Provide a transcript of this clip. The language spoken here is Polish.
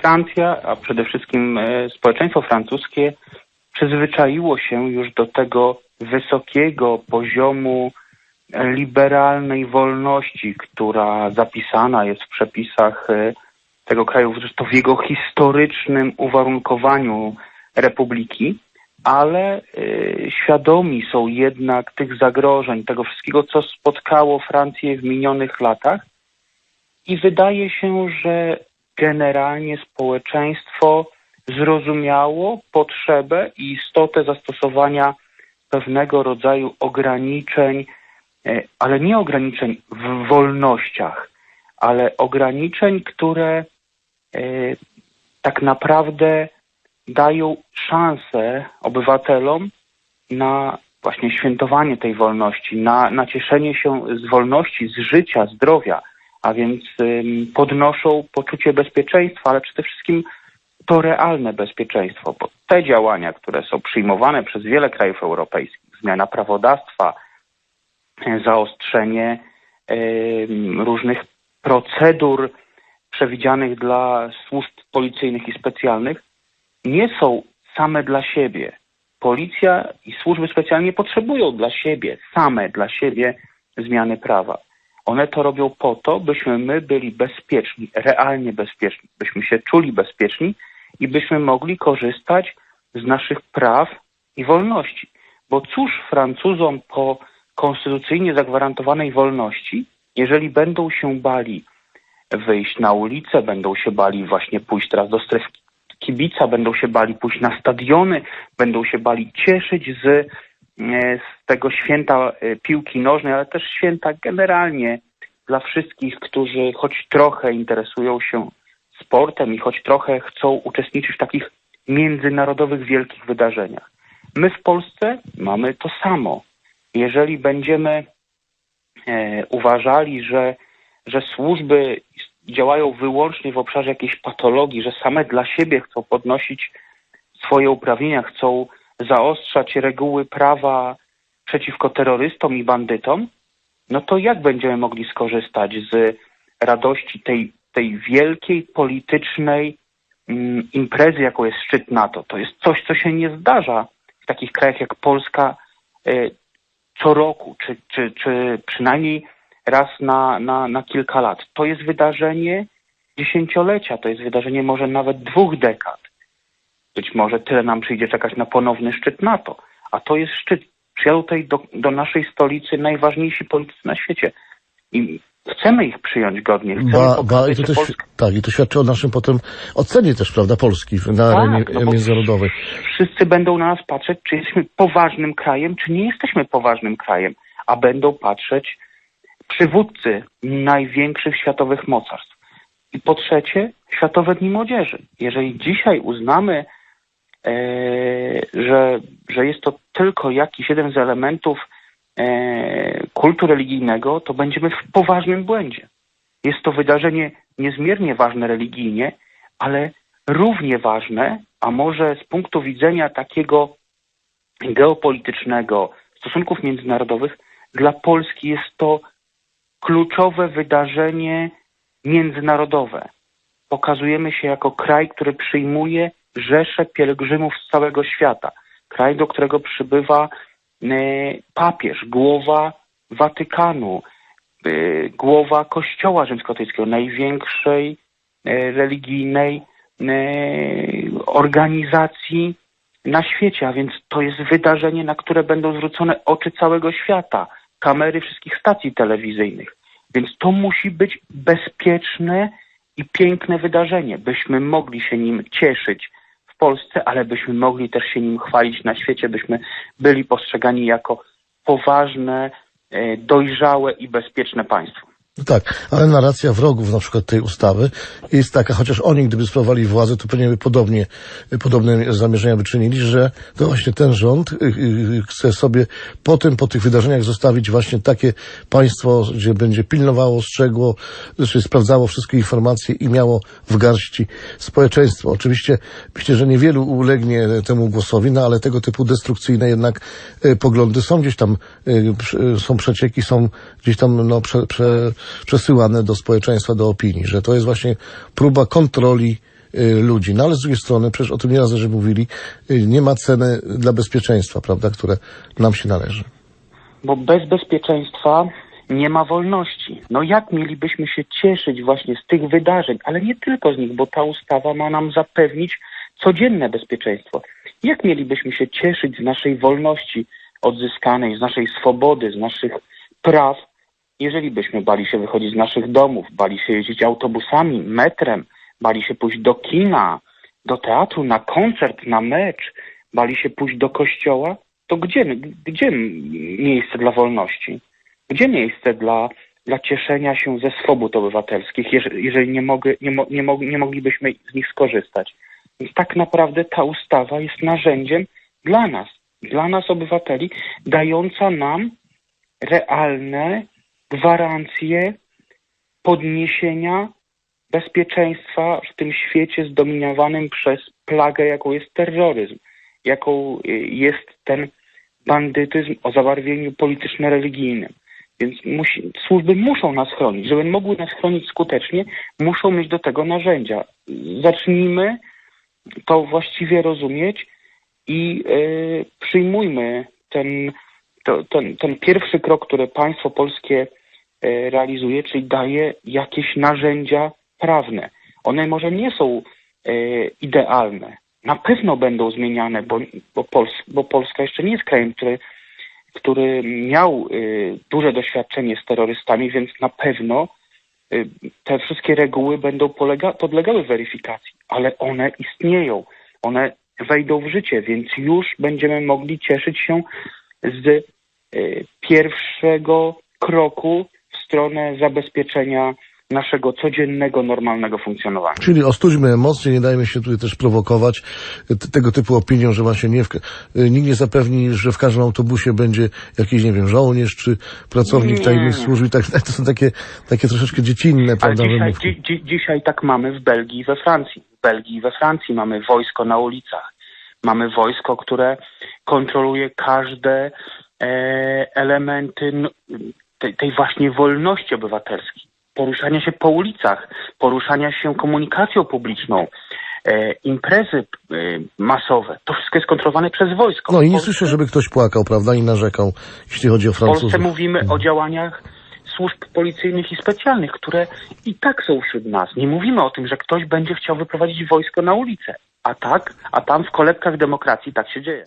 Francja, a przede wszystkim e, społeczeństwo francuskie przyzwyczaiło się już do tego wysokiego poziomu e, liberalnej wolności, która zapisana jest w przepisach e, tego kraju, zresztą w jego historycznym uwarunkowaniu republiki, ale y, świadomi są jednak tych zagrożeń, tego wszystkiego, co spotkało Francję w minionych latach. I wydaje się, że generalnie społeczeństwo zrozumiało potrzebę i istotę zastosowania pewnego rodzaju ograniczeń, y, ale nie ograniczeń w wolnościach, ale ograniczeń, które y, tak naprawdę dają szansę obywatelom na właśnie świętowanie tej wolności, na, na cieszenie się z wolności, z życia, zdrowia, a więc podnoszą poczucie bezpieczeństwa, ale przede wszystkim to realne bezpieczeństwo, bo te działania, które są przyjmowane przez wiele krajów europejskich, zmiana prawodawstwa, zaostrzenie ym, różnych procedur przewidzianych dla służb policyjnych i specjalnych, nie są same dla siebie. Policja i służby specjalne potrzebują dla siebie, same dla siebie zmiany prawa. One to robią po to, byśmy my byli bezpieczni, realnie bezpieczni, byśmy się czuli bezpieczni i byśmy mogli korzystać z naszych praw i wolności. Bo cóż Francuzom po konstytucyjnie zagwarantowanej wolności, jeżeli będą się bali wyjść na ulicę, będą się bali właśnie pójść teraz do stref kibica, będą się bali pójść na stadiony, będą się bali cieszyć z, z tego święta e, piłki nożnej, ale też święta generalnie dla wszystkich, którzy choć trochę interesują się sportem i choć trochę chcą uczestniczyć w takich międzynarodowych wielkich wydarzeniach. My w Polsce mamy to samo. Jeżeli będziemy e, uważali, że, że służby działają wyłącznie w obszarze jakiejś patologii, że same dla siebie chcą podnosić swoje uprawnienia, chcą zaostrzać reguły prawa przeciwko terrorystom i bandytom, no to jak będziemy mogli skorzystać z radości tej, tej wielkiej politycznej mm, imprezy, jaką jest szczyt NATO? To jest coś, co się nie zdarza w takich krajach jak Polska y, co roku, czy, czy, czy przynajmniej raz na, na, na kilka lat. To jest wydarzenie dziesięciolecia, to jest wydarzenie może nawet dwóch dekad. Być może tyle nam przyjdzie czekać na ponowny szczyt NATO, a to jest szczyt. Przyjadą tutaj do, do naszej stolicy najważniejsi politycy na świecie. I chcemy ich przyjąć godnie. Chcemy Ba, ba, i to też, tak, i to świadczy o naszym potem ocenie też, prawda, Polski na arenie no międzynarodowej. Wszyscy będą na nas patrzeć, czy jesteśmy poważnym krajem, czy nie jesteśmy poważnym krajem, a będą patrzeć przywódcy największych światowych mocarstw. I po trzecie, Światowe Dni Młodzieży. Jeżeli dzisiaj uznamy, że, że jest to tylko jakiś jeden z elementów e, kultu religijnego, to będziemy w poważnym błędzie. Jest to wydarzenie niezmiernie ważne religijnie, ale równie ważne, a może z punktu widzenia takiego geopolitycznego, stosunków międzynarodowych, dla Polski jest to kluczowe wydarzenie międzynarodowe. Pokazujemy się jako kraj, który przyjmuje rzesze pielgrzymów z całego świata. Kraj, do którego przybywa e, papież, głowa Watykanu, e, głowa Kościoła Rzymskokatolickiego, największej e, religijnej organizacji na świecie, a więc to jest wydarzenie, na które będą zwrócone oczy całego świata kamery wszystkich stacji telewizyjnych. Więc to musi być bezpieczne i piękne wydarzenie, byśmy mogli się nim cieszyć Polsce, ale byśmy mogli też się nim chwalić na świecie, byśmy byli postrzegani jako poważne, e, dojrzałe i bezpieczne państwo. No tak, ale narracja wrogów na przykład tej ustawy jest taka, chociaż oni gdyby sprawowali władzę, to pewnie by podobnie, podobne zamierzenia wyczynili, że to właśnie ten rząd y, y, chce sobie potem, po tych wydarzeniach zostawić właśnie takie państwo, gdzie będzie pilnowało, strzegło, znaczy sprawdzało wszystkie informacje i miało w garści społeczeństwo. Oczywiście myślę, że niewielu ulegnie temu głosowi, no ale tego typu destrukcyjne jednak y, poglądy są gdzieś tam, są przecieki, są gdzieś tam no, prze, prze, przesyłane do społeczeństwa, do opinii, że to jest właśnie próba kontroli y, ludzi. No ale z drugiej strony, przecież o tym nieraz że mówili, y, nie ma ceny dla bezpieczeństwa, prawda, które nam się należy. Bo bez bezpieczeństwa nie ma wolności. No jak mielibyśmy się cieszyć właśnie z tych wydarzeń, ale nie tylko z nich, bo ta ustawa ma nam zapewnić codzienne bezpieczeństwo. Jak mielibyśmy się cieszyć z naszej wolności odzyskanej, z naszej swobody, z naszych praw, jeżeli byśmy bali się wychodzić z naszych domów, bali się jeździć autobusami, metrem, bali się pójść do kina, do teatru, na koncert, na mecz, bali się pójść do kościoła, to gdzie, gdzie miejsce dla wolności? Gdzie miejsce dla, dla cieszenia się ze swobód obywatelskich, jeżeli, nie, mogę, nie, mo, nie, mog, nie moglibyśmy z nich skorzystać? Więc tak naprawdę ta ustawa jest narzędziem dla nas, dla nas obywateli, dająca nam realne gwarancje podniesienia bezpieczeństwa w tym świecie zdominowanym przez plagę, jaką jest terroryzm, jaką y, jest ten bandytyzm o zabarwieniu polityczno-religijnym. Więc musi, służby muszą nas chronić. Żeby mogły nas chronić skutecznie, muszą mieć do tego narzędzia. Zacznijmy to właściwie rozumieć i y, przyjmujmy ten, to, ten, ten pierwszy krok, który państwo polskie realizuje, czyli daje jakieś narzędzia prawne. One może nie są y, idealne. Na pewno będą zmieniane, bo, bo, Pols bo Polska jeszcze nie jest krajem, który, który miał duże doświadczenie z terrorystami, więc na pewno te wszystkie reguły będą podlegały weryfikacji, ale one istnieją. One wejdą w życie, więc już będziemy mogli cieszyć się z pierwszego kroku stronę zabezpieczenia naszego codziennego, normalnego funkcjonowania. Czyli ostudźmy emocje, nie dajmy się tutaj też prowokować tego typu opinią, że właśnie nie w, y, nikt nie zapewni, że w każdym autobusie będzie jakiś, nie wiem, żołnierz czy pracownik tajnych służb i tak To są takie, takie troszeczkę dziecinne, prawda, Ale dzisiaj, dzi, dzi, dzisiaj tak mamy w Belgii i we Francji. W Belgii i we Francji mamy wojsko na ulicach. Mamy wojsko, które kontroluje każde e, elementy tej, tej właśnie wolności obywatelskiej poruszania się po ulicach, poruszania się komunikacją publiczną, e, imprezy e, masowe. To wszystko jest kontrolowane przez wojsko. No i nie Polsce, słyszę, żeby ktoś płakał, prawda, i narzekał, jeśli chodzi o Francuzów. W Polsce mówimy o działaniach służb policyjnych i specjalnych, które i tak są wśród nas. Nie mówimy o tym, że ktoś będzie chciał wyprowadzić wojsko na ulicę. A tak, a tam w kolebkach demokracji tak się dzieje.